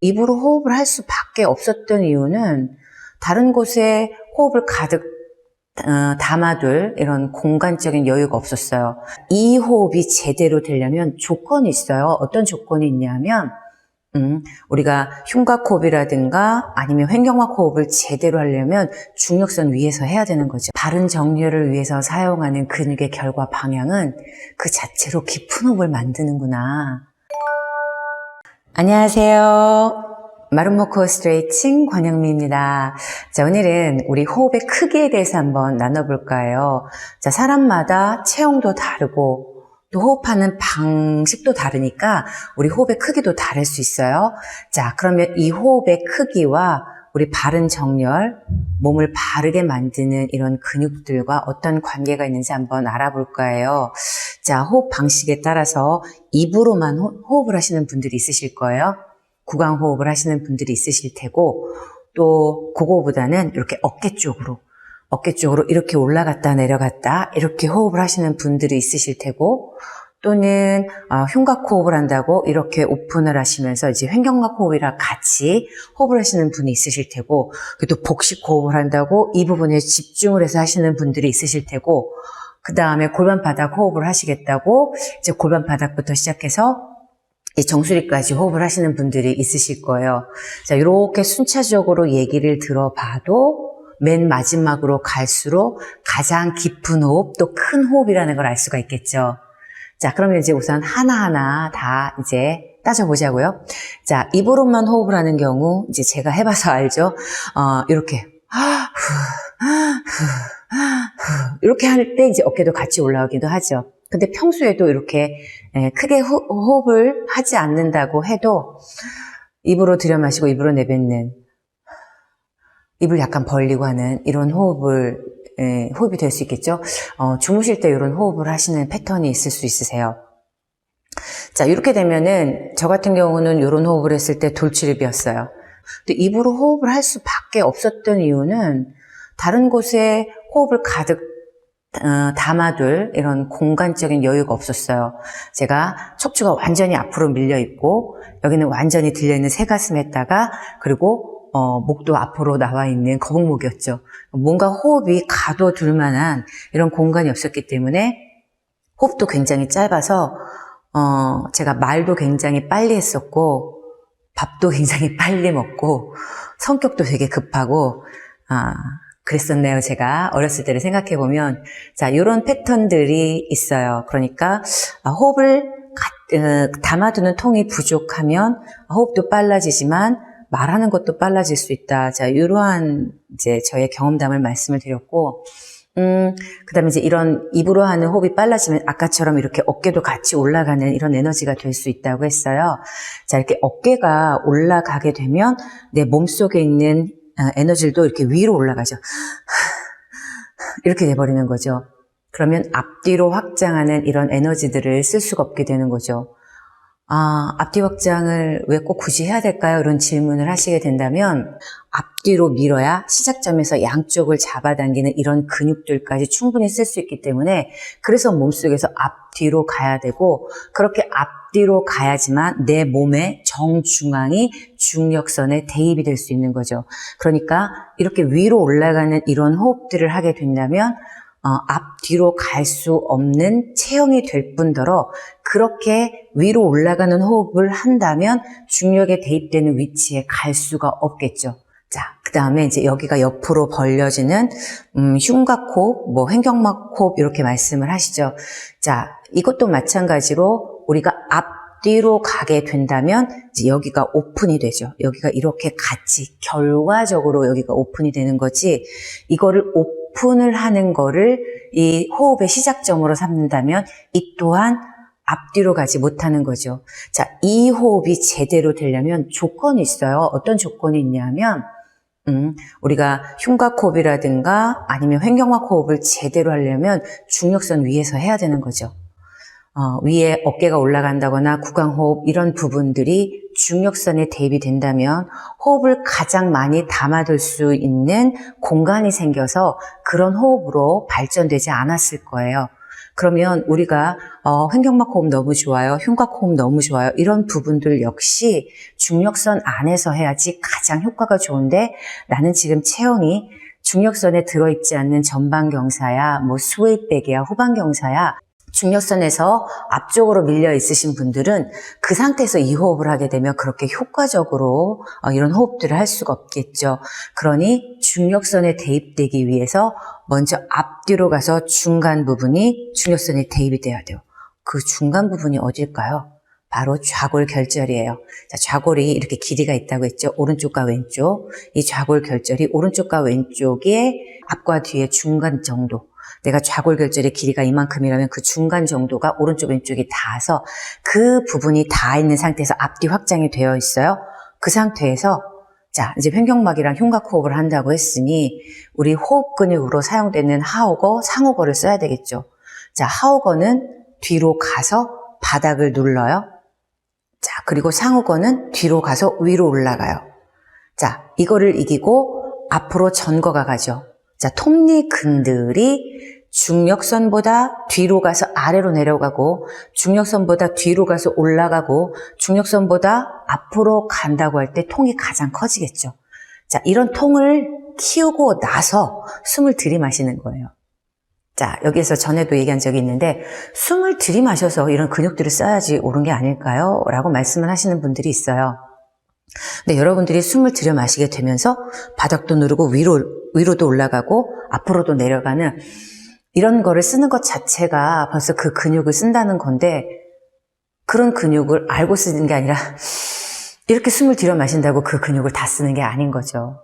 입으로 호흡을 할 수밖에 없었던 이유는 다른 곳에 호흡을 가득 어, 담아둘 이런 공간적인 여유가 없었어요. 이 호흡이 제대로 되려면 조건이 있어요. 어떤 조건이 있냐면 음, 우리가 흉곽 호흡이라든가 아니면 횡격막 호흡을 제대로 하려면 중력선 위에서 해야 되는 거죠. 바른 정렬을 위해서 사용하는 근육의 결과 방향은 그 자체로 깊은 호흡을 만드는구나. 안녕하세요. 마름모코 스트레이칭 권영미입니다. 자, 오늘은 우리 호흡의 크기에 대해서 한번 나눠볼까요? 자, 사람마다 체형도 다르고 또 호흡하는 방식도 다르니까 우리 호흡의 크기도 다를 수 있어요. 자, 그러면 이 호흡의 크기와 우리 바른 정렬, 몸을 바르게 만드는 이런 근육들과 어떤 관계가 있는지 한번 알아볼 거예요. 자, 호흡 방식에 따라서 입으로만 호- 호흡을 하시는 분들이 있으실 거예요. 구강 호흡을 하시는 분들이 있으실 테고, 또 그거보다는 이렇게 어깨 쪽으로, 어깨 쪽으로 이렇게 올라갔다 내려갔다 이렇게 호흡을 하시는 분들이 있으실 테고, 또는 어, 흉곽 호흡을 한다고 이렇게 오픈을 하시면서 이제 횡격막 호흡이랑 같이 호흡을 하시는 분이 있으실 테고, 또 복식 호흡을 한다고 이 부분에 집중을 해서 하시는 분들이 있으실 테고, 그 다음에 골반 바닥 호흡을 하시겠다고 이제 골반 바닥부터 시작해서 이 정수리까지 호흡을 하시는 분들이 있으실 거예요. 자, 이렇게 순차적으로 얘기를 들어봐도 맨 마지막으로 갈수록 가장 깊은 호흡, 또 큰 호흡이라는 걸 알 수가 있겠죠. 자, 그러면 이제 우선 하나하나 다 이제 따져보자고요. 자, 입으로만 호흡을 하는 경우, 이제 제가 해봐서 알죠? 어, 이렇게. 이렇게 할 때 이제 어깨도 같이 올라오기도 하죠. 근데 평소에도 이렇게 예, 크게 호, 호흡을 하지 않는다고 해도 입으로 들여마시고 입으로 내뱉는 입을 약간 벌리고 하는 이런 호흡을 예, 호흡이 될 수 있겠죠. 어, 주무실 때 이런 호흡을 하시는 패턴이 있을 수 있으세요. 자 이렇게 되면은 저 같은 경우는 이런 호흡을 했을 때 돌출입이었어요. 근데 입으로 호흡을 할 수밖에 없었던 이유는 다른 곳에 호흡을 가득 어, 담아둘 이런 공간적인 여유가 없었어요. 제가 척추가 완전히 앞으로 밀려 있고 여기는 완전히 들려 있는 새 가슴에다가 그리고 어, 목도 앞으로 나와 있는 거북목이었죠. 뭔가 호흡이 가둬둘 만한 이런 공간이 없었기 때문에 호흡도 굉장히 짧아서 어, 제가 말도 굉장히 빨리 했었고 밥도 굉장히 빨리 먹고 성격도 되게 급하고 아, 그랬었네요. 제가 어렸을 때를 생각해 보면 자 이런 패턴들이 있어요. 그러니까 아, 호흡을 가- 어, 담아두는 통이 부족하면 호흡도 빨라지지만 말하는 것도 빨라질 수 있다. 자 이러한 이제 저의 경험담을 말씀을 드렸고 음, 그 다음에 이제 이런 입으로 하는 호흡이 빨라지면 아까처럼 이렇게 어깨도 같이 올라가는 이런 에너지가 될 수 있다고 했어요. 자, 이렇게 어깨가 올라가게 되면 내 몸속에 있는 어, 에너지도 이렇게 위로 올라가죠. 이렇게 돼버리는 거죠. 그러면 앞뒤로 확장하는 이런 에너지들을 쓸 수가 없게 되는 거죠. 아, 앞뒤 확장을 왜 꼭 굳이 해야 될까요? 이런 질문을 하시게 된다면 앞뒤로 밀어야 시작점에서 양쪽을 잡아당기는 이런 근육들까지 충분히 쓸 수 있기 때문에 그래서 몸속에서 앞뒤로 가야 되고 그렇게 앞뒤로 가야지만 내 몸의 정중앙이 중력선에 대입이 될 수 있는 거죠. 그러니까 이렇게 위로 올라가는 이런 호흡들을 하게 된다면 어, 앞뒤로 갈 수 없는 체형이 될 뿐더러 그렇게 위로 올라가는 호흡을 한다면 중력에 대입되는 위치에 갈 수가 없겠죠. 자, 그 다음에 이제 여기가 옆으로 벌려지는 음, 흉곽 호흡, 뭐 횡격막 호흡 이렇게 말씀을 하시죠. 자, 이것도 마찬가지로 우리가 앞뒤로 가게 된다면 여기가 오픈이 되죠. 여기가 이렇게 같이 결과적으로 여기가 오픈이 되는 거지. 이거를 오픈 을 하는 거를 이 호흡의 시작점으로 삼는다면 이 또한 앞뒤로 가지 못하는 거죠. 자, 이 호흡이 제대로 되려면 조건이 있어요. 어떤 조건이 있냐면, 음, 우리가 흉곽 호흡이라든가 아니면 횡격막 호흡을 제대로 하려면 중력선 위에서 해야 되는 거죠. 어, 위에 어깨가 올라간다거나 구강호흡 이런 부분들이 중력선에 대입이 된다면 호흡을 가장 많이 담아둘 수 있는 공간이 생겨서 그런 호흡으로 발전되지 않았을 거예요. 그러면 우리가 어, 횡격막 호흡 너무 좋아요, 흉곽 호흡 너무 좋아요 이런 부분들 역시 중력선 안에서 해야지 가장 효과가 좋은데 나는 지금 체형이 중력선에 들어있지 않는 전방경사야, 뭐 스웨이백이야, 후방경사야 중력선에서 앞쪽으로 밀려 있으신 분들은 그 상태에서 이 호흡을 하게 되면 그렇게 효과적으로 어, 이런 호흡들을 할 수가 없겠죠. 그러니 중력선에 대입되기 위해서 먼저 앞뒤로 가서 중간 부분이 중력선에 대입이 돼야 돼요. 그 중간 부분이 어딜까요? 바로 좌골 결절이에요. 자, 좌골이 이렇게 길이가 있다고 했죠. 오른쪽과 왼쪽. 이 좌골 결절이 오른쪽과 왼쪽의 앞과 뒤의 중간 정도. 내가 좌골 결절의 길이가 이만큼이라면 그 중간 정도가 오른쪽 왼쪽이 닿아서 그 부분이 닿아 있는 상태에서 앞뒤 확장이 되어 있어요. 그 상태에서 자 이제 횡격막이랑 흉곽 호흡을 한다고 했으니 우리 호흡 근육으로 사용되는 하오거, 상오거를 써야 되겠죠. 자 하오거는 뒤로 가서 바닥을 눌러요. 자 그리고 상오거는 뒤로 가서 위로 올라가요. 자 이거를 이기고 앞으로 전거가 가죠. 자, 톱니근들이 중력선보다 뒤로 가서 아래로 내려가고 중력선보다 뒤로 가서 올라가고 중력선보다 앞으로 간다고 할 때 통이 가장 커지겠죠. 자, 이런 통을 키우고 나서 숨을 들이마시는 거예요. 자, 여기에서 전에도 얘기한 적이 있는데 숨을 들이마셔서 이런 근육들을 써야지 옳은 게 아닐까요? 라고 말씀을 하시는 분들이 있어요. 근데 여러분들이 숨을 들여 마시게 되면서 바닥도 누르고 위로, 위로도 올라가고 앞으로도 내려가는 이런 거를 쓰는 것 자체가 벌써 그 근육을 쓴다는 건데 그런 근육을 알고 쓰는 게 아니라 이렇게 숨을 들여 마신다고 그 근육을 다 쓰는 게 아닌 거죠.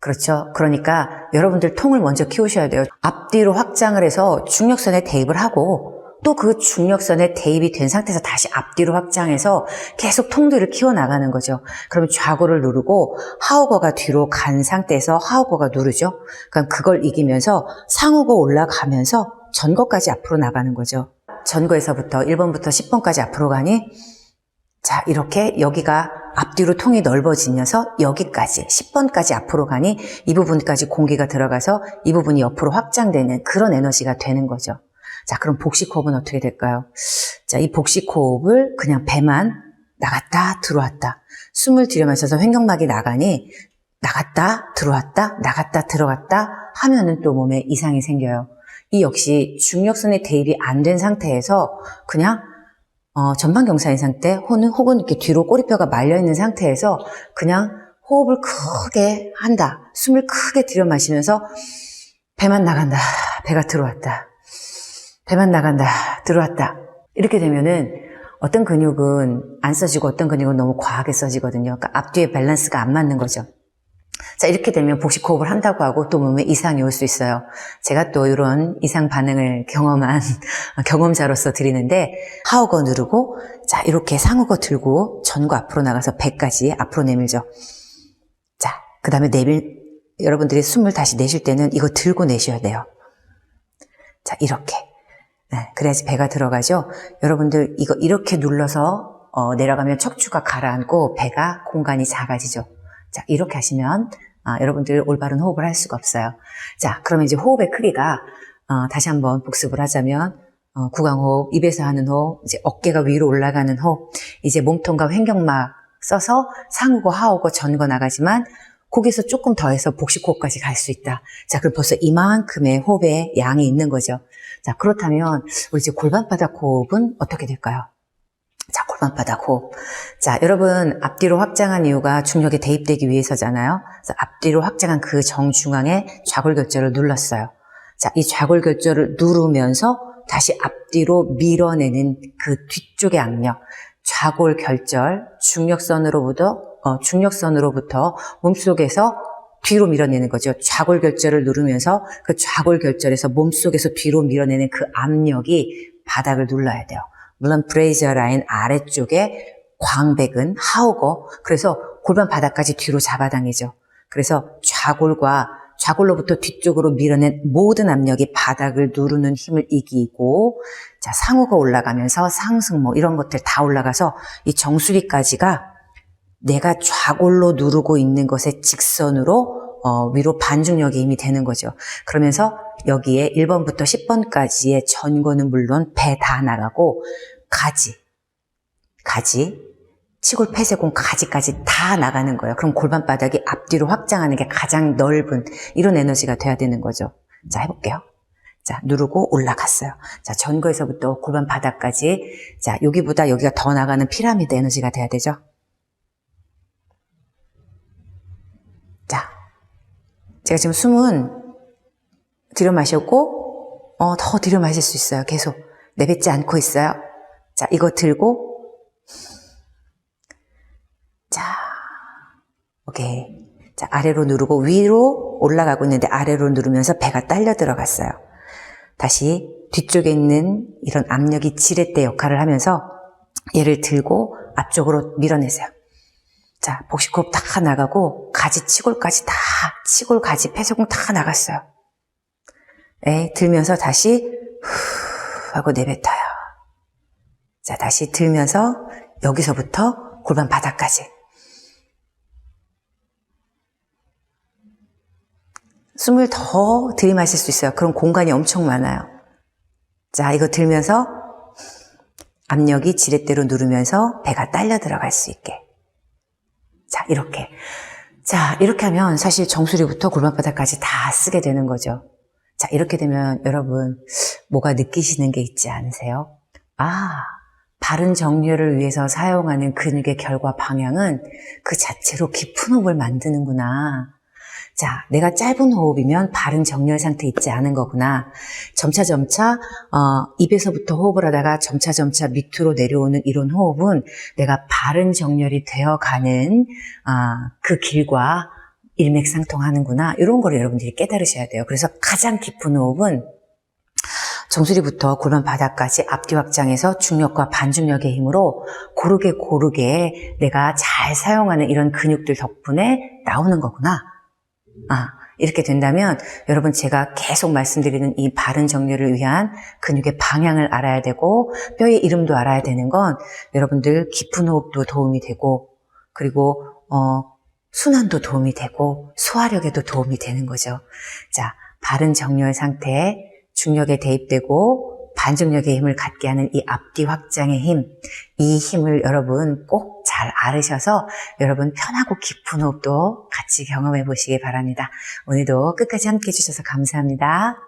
그렇죠. 그러니까 여러분들 통을 먼저 키우셔야 돼요. 앞뒤로 확장을 해서 중력선에 대입을 하고 또 그 중력선에 대입이 된 상태에서 다시 앞뒤로 확장해서 계속 통들을 키워나가는 거죠. 그러면 좌고를 누르고 하우거가 뒤로 간 상태에서 하우거가 누르죠. 그럼 그걸 이기면서 상우거 올라가면서 전거까지 앞으로 나가는 거죠. 전거에서부터 1번부터 10번까지 앞으로 가니 자, 이렇게 여기가 앞뒤로 통이 넓어지면서 여기까지 10번까지 앞으로 가니 이 부분까지 공기가 들어가서 이 부분이 옆으로 확장되는 그런 에너지가 되는 거죠. 자, 그럼 복식 호흡은 어떻게 될까요? 자, 이 복식 호흡을 그냥 배만 나갔다 들어왔다. 숨을 들여마셔서 횡격막이 나가니 나갔다 들어왔다 나갔다 들어갔다 하면은 또 몸에 이상이 생겨요. 이 역시 중력선에 대입이 안 된 상태에서 그냥 어, 전방경사인 상태 혹은, 혹은 이렇게 뒤로 꼬리뼈가 말려있는 상태에서 그냥 호흡을 크게 한다. 숨을 크게 들여 마시면서 배만 나간다. 배가 들어왔다. 배만 나간다. 들어왔다. 이렇게 되면은 어떤 근육은 안 써지고 어떤 근육은 너무 과하게 써지거든요. 그러니까 앞뒤의 밸런스가 안 맞는 거죠. 자, 이렇게 되면 복식 호흡을 한다고 하고 또 몸에 이상이 올 수 있어요. 제가 또 이런 이상 반응을 경험한 경험자로서 드리는데 하우거 누르고 자, 이렇게 상우거 들고 전과 앞으로 나가서 배까지 앞으로 내밀죠. 자, 그 다음에 내밀, 여러분들이 숨을 다시 내쉴 때는 이거 들고 내셔야 돼요. 자, 이렇게. 네, 그래야지 배가 들어가죠. 여러분들 이거 이렇게 눌러서 어, 내려가면 척추가 가라앉고 배가 공간이 작아지죠. 자, 이렇게 하시면 아, 여러분들 올바른 호흡을 할 수가 없어요. 자, 그러면 이제 호흡의 크기가 어, 다시 한번 복습을 하자면 어, 구강호흡, 입에서 하는 호흡, 이제 어깨가 위로 올라가는 호흡, 이제 몸통과 횡격막 써서 상우고 하우고 전거 나가지만 거기서 조금 더해서 복식호흡까지 갈 수 있다. 자, 그럼 벌써 이만큼의 호흡의 양이 있는 거죠. 자, 그렇다면 우리 이제 골반바닥 호흡은 어떻게 될까요? 자, 골반바닥 호흡. 자, 여러분 앞뒤로 확장한 이유가 중력에 대입되기 위해서잖아요. 그래서 앞뒤로 확장한 그 정중앙에 좌골결절을 눌렀어요. 자, 이 좌골결절을 누르면서 다시 앞뒤로 밀어내는 그 뒤쪽의 악력, 좌골결절, 중력선으로부터 어, 중력선으로부터 몸속에서 뒤로 밀어내는 거죠. 좌골 결절을 누르면서 그 좌골 결절에서 몸속에서 뒤로 밀어내는 그 압력이 바닥을 눌러야 돼요. 물론 브레이저 라인 아래쪽에 광배근, 하우거, 그래서 골반 바닥까지 뒤로 잡아당기죠. 그래서 좌골과 좌골로부터 뒤쪽으로 밀어낸 모든 압력이 바닥을 누르는 힘을 이기고, 자, 상우가 올라가면서 상승모, 뭐 이런 것들 다 올라가서 이 정수리까지가 내가 좌골로 누르고 있는 것에 직선으로 어, 위로 반중력의 힘이 되는 거죠. 그러면서 여기에 1번부터 10번까지의 전거는 물론 배 다 나가고 가지, 가지, 치골 폐쇄공 가지까지 다 나가는 거예요. 그럼 골반 바닥이 앞뒤로 확장하는 게 가장 넓은 이런 에너지가 돼야 되는 거죠. 자, 해볼게요. 자, 누르고 올라갔어요. 자, 전거에서부터 골반 바닥까지. 자, 여기보다 여기가 더 나가는 피라미드 에너지가 돼야 되죠. 제가 지금 숨은 들여 마셨고, 어, 더 들여 마실 수 있어요. 계속. 내뱉지 않고 있어요. 자, 이거 들고, 자, 오케이. 자, 아래로 누르고 위로 올라가고 있는데 아래로 누르면서 배가 딸려 들어갔어요. 다시 뒤쪽에 있는 이런 압력이 지렛대 역할을 하면서 얘를 들고 앞쪽으로 밀어내세요. 자, 복식호흡 다 나가고 가지 치골까지 다 치골 가지 폐쇄공 다 나갔어요. 에 들면서 다시 후 하고 내뱉어요. 자, 다시 들면서 여기서부터 골반 바닥까지. 숨을 더 들이마실 수 있어요. 그런 공간이 엄청 많아요. 자, 이거 들면서 압력이 지렛대로 누르면서 배가 딸려 들어갈 수 있게. 자, 이렇게. 자, 이렇게 하면 사실 정수리부터 골반바닥까지 다 쓰게 되는 거죠. 자, 이렇게 되면 여러분, 뭐가 느끼시는 게 있지 않으세요? 아, 바른 정렬을 위해서 사용하는 근육의 결과 방향은 그 자체로 깊은 호흡을 만드는구나. 자, 내가 짧은 호흡이면 바른 정렬 상태 있지 않은 거구나. 점차 점차 어, 입에서부터 호흡을 하다가 점차 점차 밑으로 내려오는 이런 호흡은 내가 바른 정렬이 되어가는 아, 그 길과 일맥상통하는구나. 이런 거를 여러분들이 깨달으셔야 돼요. 그래서 가장 깊은 호흡은 정수리부터 골반 바닥까지 앞뒤 확장해서 중력과 반중력의 힘으로 고르게 고르게 내가 잘 사용하는 이런 근육들 덕분에 나오는 거구나. 아, 이렇게 된다면 여러분 제가 계속 말씀드리는 이 바른 정렬을 위한 근육의 방향을 알아야 되고 뼈의 이름도 알아야 되는 건 여러분들 깊은 호흡도 도움이 되고 그리고 어, 순환도 도움이 되고 소화력에도 도움이 되는 거죠. 자, 바른 정렬 상태에 중력에 대입되고 반중력의 힘을 갖게 하는 이 앞뒤 확장의 힘, 이 힘을 여러분 꼭 잘 알으셔서 여러분 편하고 깊은 호흡도 같이 경험해 보시기 바랍니다. 오늘도 끝까지 함께 해주셔서 감사합니다.